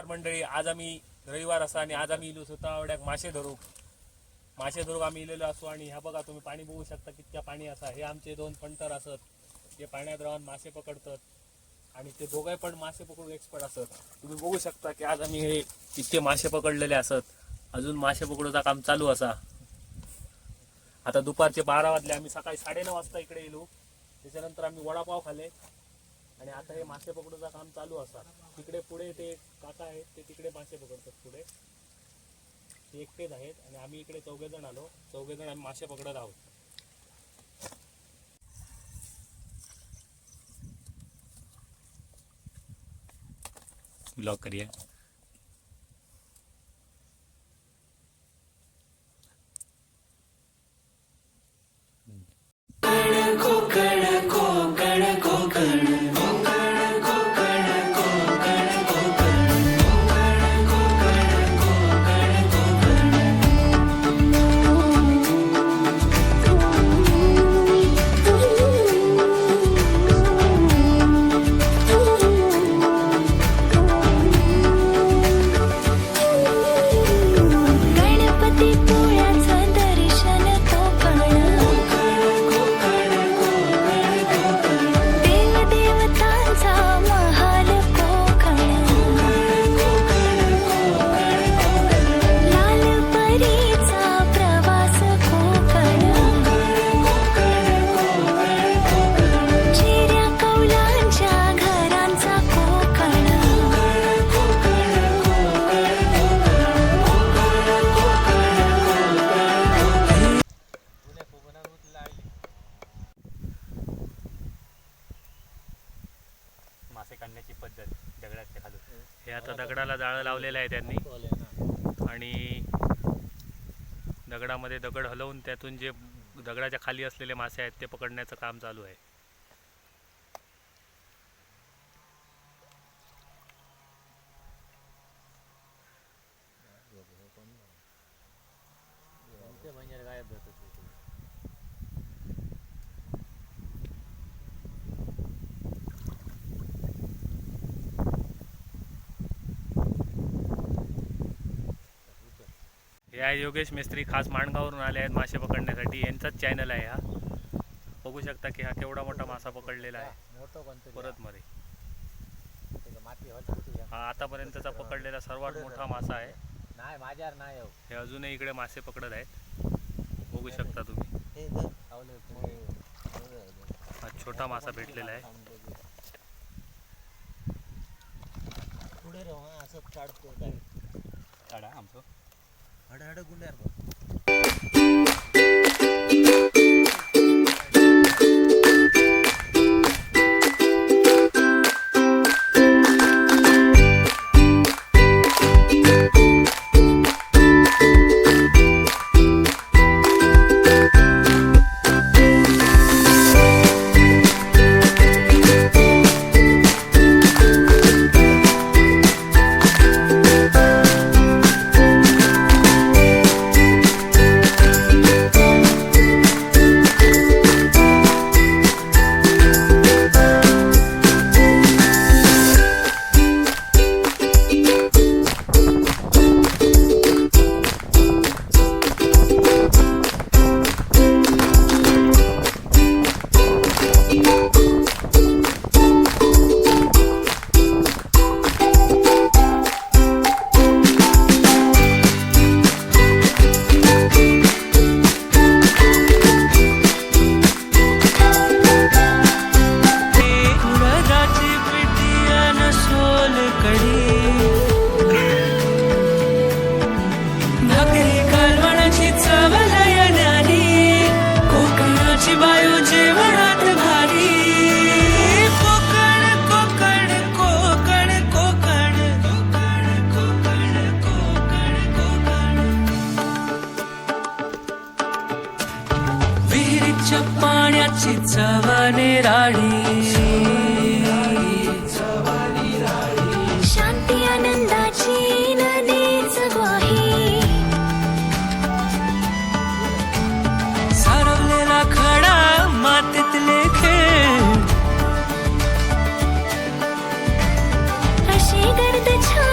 नमस्कार मंडळी. आज आम्ही रविवार असा आणि आज आम्ही इलो स्वतः मासे धरू मासे धरूक आम्ही इलेलो असो आणि ह्या बघा तुम्ही पाणी बघू शकता कितक्या पाणी असा. हे आमचे दोन फंटर असत जे पाण्यात राहून मासे पकडतात आणि ते दोघे पण मासे पकडून एक्सपर्ट असत. तुम्ही बघू शकता की आज आम्ही हे इतके मासे पकडलेले असत. अजून मासे पकडूचा काम चालू असा. आता दुपारचे बारा वाजले आम्ही सकाळी साडेनऊ वाजता इकडे येलो त्याच्यानंतर आम्ही वडापाव खाले आणि आता हे मासे पकडूचा काम चालू असा तिकडे पुढे ते काका आहेत ते तिकडे मासे पकडतात पुढे. ते एकटेच आहेत आणि आम्ही इकडे चौघे जण आलो. चौघे जण आम्ही मासे पकडत आहोत. ब्लॉक करिए मासे काढण्याची पद्धत दगडाच्या खालून. हे. आता दगडाला जाळं लावलेलं आहे त्यांनी. आणि दगडामध्ये दगड हलवून त्यातून जे दगडाच्या खाली असलेले मासे आहेत ते पकडण्याचं काम चालू आहे. म्हणजे गायब आहे योगेश मिस्त्री खास माणगावरून आले आहेत मासे पकडण्यासाठी. यांचाच चॅनल आहे हा. बघू शकता की हा केवढा मोठा मासा पकडलेला आहे. परत होत हा आतापर्यंतचा पकडलेला सर्वात मोठा मासा आहे. नाही माझ्यावर नाही हो. हे अजूनही इकडे मासे पकडत आहेत. बघू शकता तुम्ही. हा छोटा मासा भेटलेला आहे. पुढे राहू असं काढतो काढा आमचं. అడ అడ पाण्याची चवाने राडी शांती आनंदाची नदीच ग्वाही. सारवलेला खडा मातीतले खेळ अशी गर्द छाया